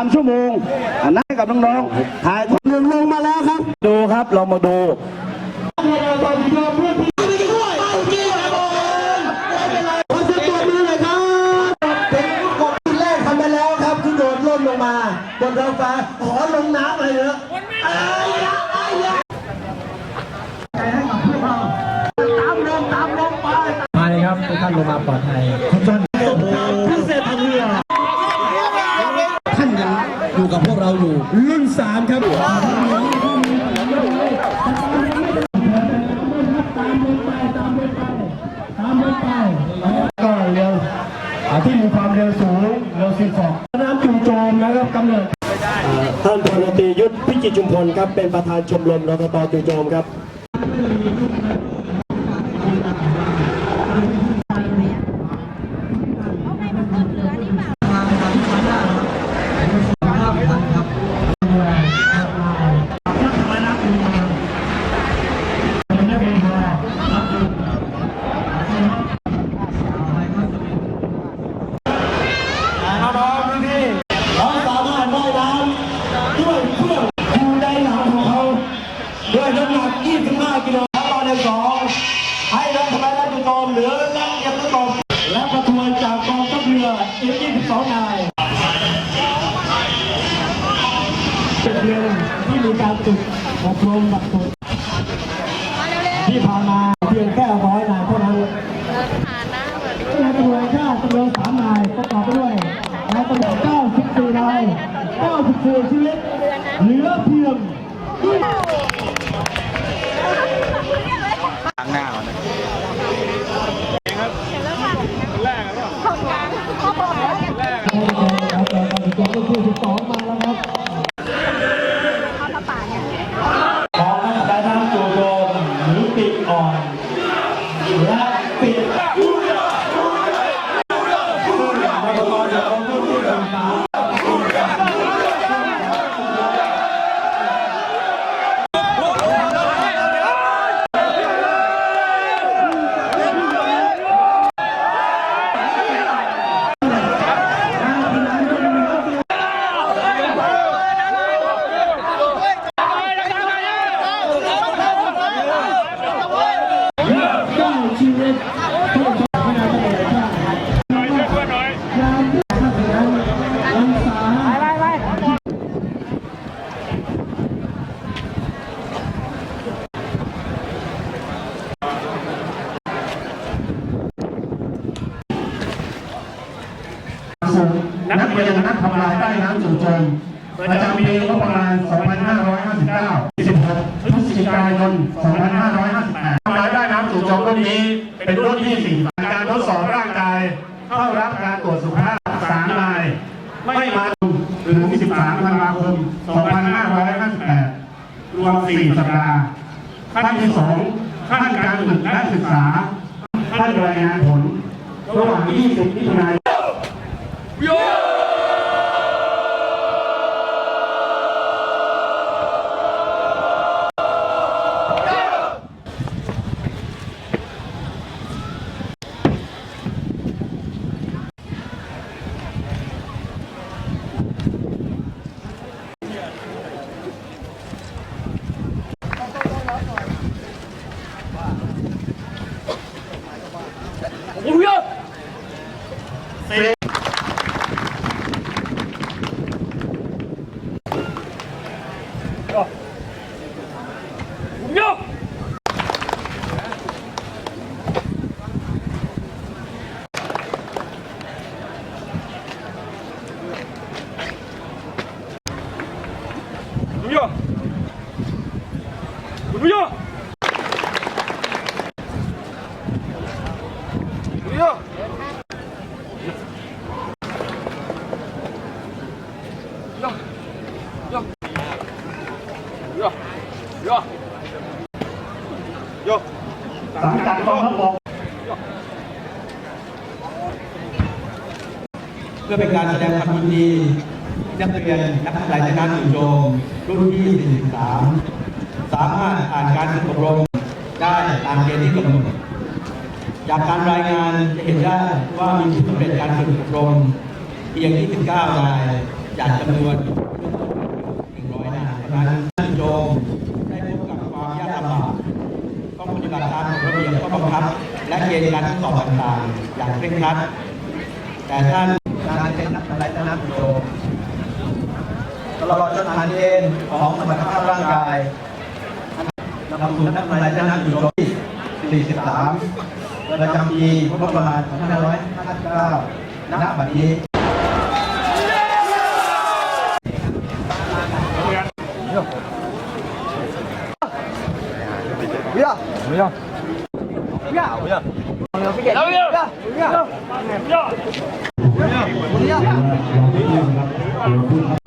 ามชั่วโมงอันนั้นกับน้องๆถ่ายหนึ่งลงมาแล้วครับ ดูครับเรามาดูขอเสียงปรบมือหนครับเป็นกบที่แรกทำไปแล้วครับที่โดดล่นลงมาบนท้องฟ้าขอลงน้ำเลยเถอะอายะอายะใจให้กับพวกเราตามลงตามลงไป มาเลยครับทุกท่านลงมาปลอดภัย ท่านพิเศษทางเรือ ท่านยังอยู่กับพวกเราอยู่ รุ่นสามครับก็เรืออ่าที่มีความเร็วสูงเรือซีสองน้ำจู่โจมนะครับกำเนิดท่านพลตรียุทธพิจิตรจุมพลครับเป็นประธานชมรมรตตจู่โจมครับ น้องๆพี่ๆเขาสามารถว่ายน้ำ ด้วยเครื่องคูไดหนังของเขาด้วยน้ำหนัก 25 กิโลกรัมตอนในสองให้นักทำลายน้ำจู่โจมเหลือนักเก็บน้ำตกและประทวนจากกองทัพเรืออีก22นายเป็นเดือนที่มีการฝึกอบรมหลักสูตรที่ผ่านมาเพียงแค่ร้อยนายเท่านั้นนายตำรวจชาติจำนวนสามนายประกอบไปด้วยนายตำรวจ94นาย 94 ชีวิต เหลือเพียงของนักดำน้ำจู่โจหรือปีกอ่อนและปีกซึ่งในประกอบจะต้องพูดที่ต่างๆเก้าชีวิตที่ชอบพนาตำรวจชาติยามที่ทหารรักษา สู งนักเรียนนักทำลายใต้น้ำจู่โจมประจำปีงบประมาณ 2559 16พฤศจิกายน 2558ทำลายใต้น้ำจู่โจมรุ่นนี้ เป็นรุ่นที่ 4 การทดสอบร่างกาย เข้ารับการตรวจสุขภาพ3นาย ไม่มาถึง 13ธันวาคม 2558 รวม 4 สัปดาห์ขั้นที่ 2 ขั้นการฝึกและศึกษาขั้นรายงานผลระหว่าง 20มิถุนายน สังกัดกองทัพบกเพื่อเป็นการแสดงความยินดีนักเรียนนักทำลายใต้น้ำจู่โจมรุ่นที่43 สามารถผ่านการฝึกอบรมได้ตามเกณฑ์ที่กำหนดจากการรายงานจะเห็นได้ว่ามีผู้สำเร็จการฝึกอบรมเพียง 29 รายจากจำนวนหนึ่งร้อยนายเท่านั้นท่านโยมได้พบกับความยากลำบากต้องปฏิบัติตามกฎระเบียบข้อบังคับ และเกณฑ์การทดสอบต่างๆ อย่างเคร่งครัด แต่ท่านการเป็นนักอะไรนักโยมตลอดจนผ่านเกณฑ์ของสมรรถภาพร่างกาย นำสู่นักอะไรนักโยมที่ 43 ประจำปีพุทธศักราช2559 ณ บัดนี้อย่างที่เรียนครับ